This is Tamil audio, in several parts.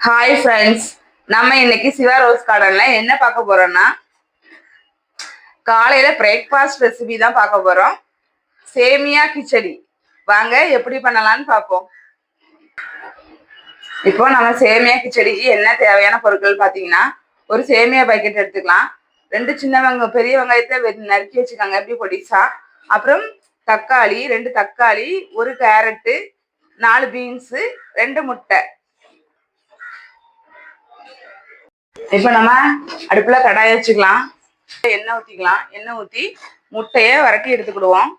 ஹாய் ஃப்ரெண்ட்ஸ் நம்ம இன்னைக்கு சிவா ரோஸ் கார்டன்ல என்ன பார்க்க போறோம்னா காலையில பிரேக்ஃபாஸ்ட் ரெசிபி தான் பார்க்க போறோம். சேமியா கிச்சடி. வாங்க எப்படி பண்ணலாம்னு பார்ப்போம். இப்போ நம்ம சேமியா கிச்சடிக்கு என்ன தேவையான பொருட்கள் பார்த்தீங்கன்னா ஒரு சேமியா பாக்கெட் எடுத்துக்கலாம். ரெண்டு சின்ன வெங்க பெரிய வெங்காயத்தை வெ- நறுக்கி வச்சுக்கோங்க எப்படி பொடிசா. அப்புறம் தக்காளி ரெண்டு தக்காளி ஒரு கேரட்டு நாலு பீன்ஸு ரெண்டு முட்டை. இப்போ நம்ம அடுப்புல கடாய வச்சுக்கலாம். எண்ணெய் ஊற்றிக்கலாம் எண்ணெய் ஊற்றி முட்டையை வரட்டி எடுத்துக்கிடுவோம்.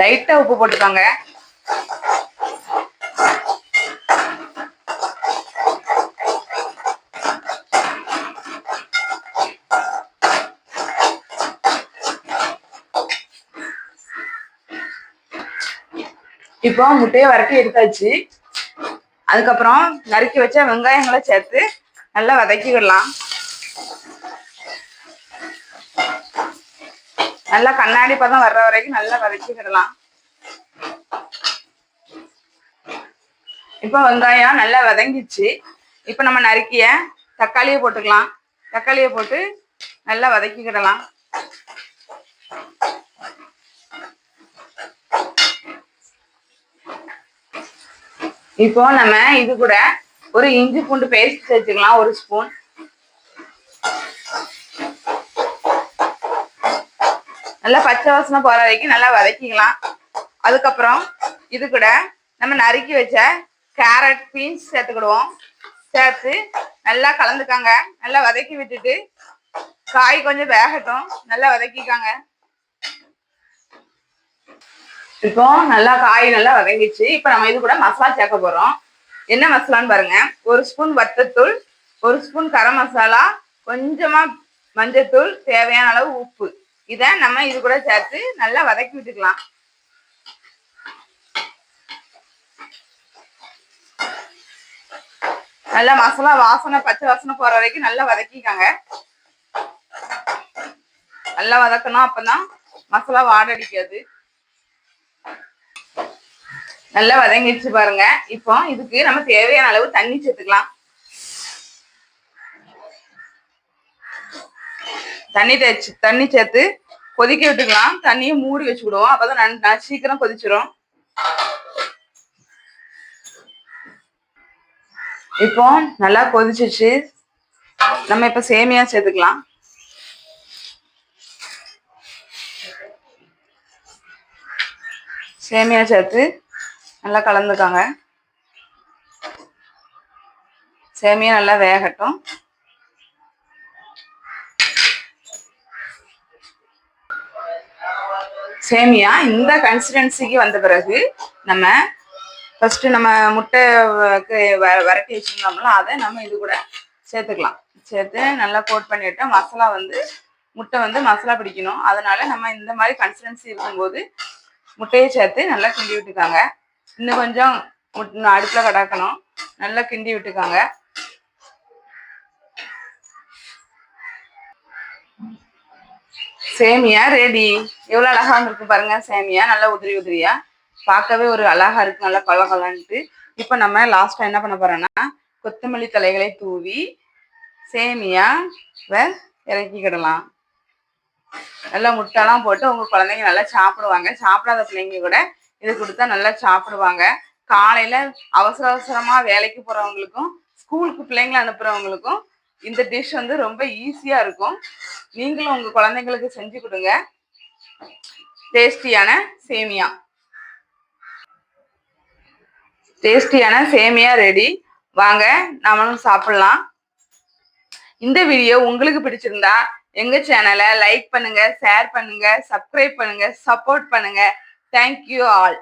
லைட்டா உப்பு போட்டுக்கோங்க. இப்போ முட்டையை வரட்டி எடுத்தாச்சு. அதுக்கப்புறம் நறுக்கி வச்ச வெங்காயங்களை சேர்த்து நல்லா வதக்கிவிடலாம் நல்லா கண்ணாடி பதம் வர்ற வரைக்கும் நல்லா வதக்கிக்கிடலாம் இப்போ வெங்காயம் நல்லா வதங்கிச்சு இப்போ நம்ம நறுக்கிய தக்காளியை போட்டுக்கலாம். தக்காளியை போட்டு நல்லா வதக்கிக்கிடலாம். இப்போ நம்ம இது கூட ஒரு இஞ்சி பூண்டு பேஸ்ட் சேர்த்துக்கலாம் ஒரு ஸ்பூன் நல்லா பச்சை வாசனை போற வரைக்கும் நல்லா வதக்கிக்கலாம். அதுக்கப்புறம் இது கூட நம்ம நறுக்கி வச்ச கேரட் பீன்ஸ் சேர்த்துக்கிடுவோம். சேர்த்து நல்லா கலந்துக்காங்க. நல்லா வதக்கி விட்டுட்டு காய் கொஞ்சம் வேகட்டும். நல்லா வதக்கிக்காங்க. இப்போ நல்லா காய் நல்லா வதங்கிச்சு இப்போ நம்ம இது கூட மசாலா சேர்க்க போறோம். என்ன மசாலான்னு பாருங்க. ஒரு ஸ்பூன் வத்தத்தூள் ஒரு ஸ்பூன் கரம் மசாலா கொஞ்சமா மஞ்சத்தூள் தேவையான அளவு உப்பு. இதை நம்ம இது கூட சேர்த்து நல்லா வதக்கி விட்டுக்கலாம். நல்லா மசாலா வாசனை பச்சை வாசனை போற வரைக்கும் நல்லா வதக்கிக்காங்க. நல்லா வதக்கணும் அப்பதான் மசாலா வாடடிக்காது. நல்லா வதங்கிடுச்சு பாருங்க. இப்போ இதுக்கு நம்ம தேவையான அளவு தண்ணி சேர்த்துக்கலாம். தண்ணி தேய்ச்சி தண்ணி சேர்த்து கொதிக்க விட்டுக்கலாம். தண்ணியை மூடி வச்சுக்கிடுவோம். அப்பதான் நன்- சீக்கிரம் கொதிச்சிடும் இப்போ நல்லா கொதிச்சிச்சு. நம்ம இப்ப சேமியா சேர்த்துக்கலாம். சேமியா சேர்த்து நல்லா கலந்துக்காங்க. சேமியா நல்லா வேகட்டும். சேமியா இந்த கன்சிஸ்டன்சிக்கு வந்த பிறகு நம்ம ஃபர்ஸ்ட் நம்ம முட்டை வ- வரட்டி வச்சிருந்தோம்ல அதை நம்ம இது கூட சேர்த்துக்கலாம். சேர்த்து நல்லா கோட் பண்ணிவிட்டு மசாலா வந்து முட்டை வந்து மசாலா பிடிக்கணும். அதனால நம்ம இந்த மாதிரி கன்சிஸ்டன்சி இருக்கும்போது முட்டையை சேர்த்து நல்லா கிண்டி விட்டுக்காங்க. இன்னும் கொஞ்சம் முட்- அடுப்பில் கடக்கணும். நல்லா கிண்டி விட்டுக்காங்க. சேமியா ரெடி எவ்வளவு அழகா வந்திருக்கு பாருங்க சேமியா. நல்லா உதிரி உதிரியா. பார்க்கவே ஒரு அழகா இருக்கு நல்லா கொல கொலன்ட்டு இப்போ நம்ம லாஸ்டா என்ன பண்ண போறோம்னா கொத்தமல்லி தலைகளை தூவி சேமியா இறக்கிக்கிடலாம். நல்லா முட்டைலாம் போட்டு உங்க குழந்தைங்க நல்லா சாப்பிடுவாங்க. சாப்பிடாத பிள்ளைங்க கூட இது கொடுத்தா நல்லா சாப்பிடுவாங்க. காலையில அவசர அவசரமா வேலைக்கு போறவங்களுக்கும் ஸ்கூலுக்கு பிள்ளைங்களை அனுப்புறவங்களுக்கும் இந்த டிஷ் வந்து ரொம்ப ஈஸியா இருக்கும். நீங்களும் உங்க குழந்தைங்களுக்கு செஞ்சு கொடுங்க. டேஸ்டியான சேமியா. டேஸ்டியான சேமியா ரெடி வாங்க நாமளும் சாப்பிடலாம். இந்த வீடியோ உங்களுக்கு பிடிச்சிருந்தா எங்க சேனலை லைக் பண்ணுங்க ஷேர் பண்ணுங்க சப்ஸ்கிரைப் பண்ணுங்க சப்போர்ட் பண்ணுங்க. Thank you all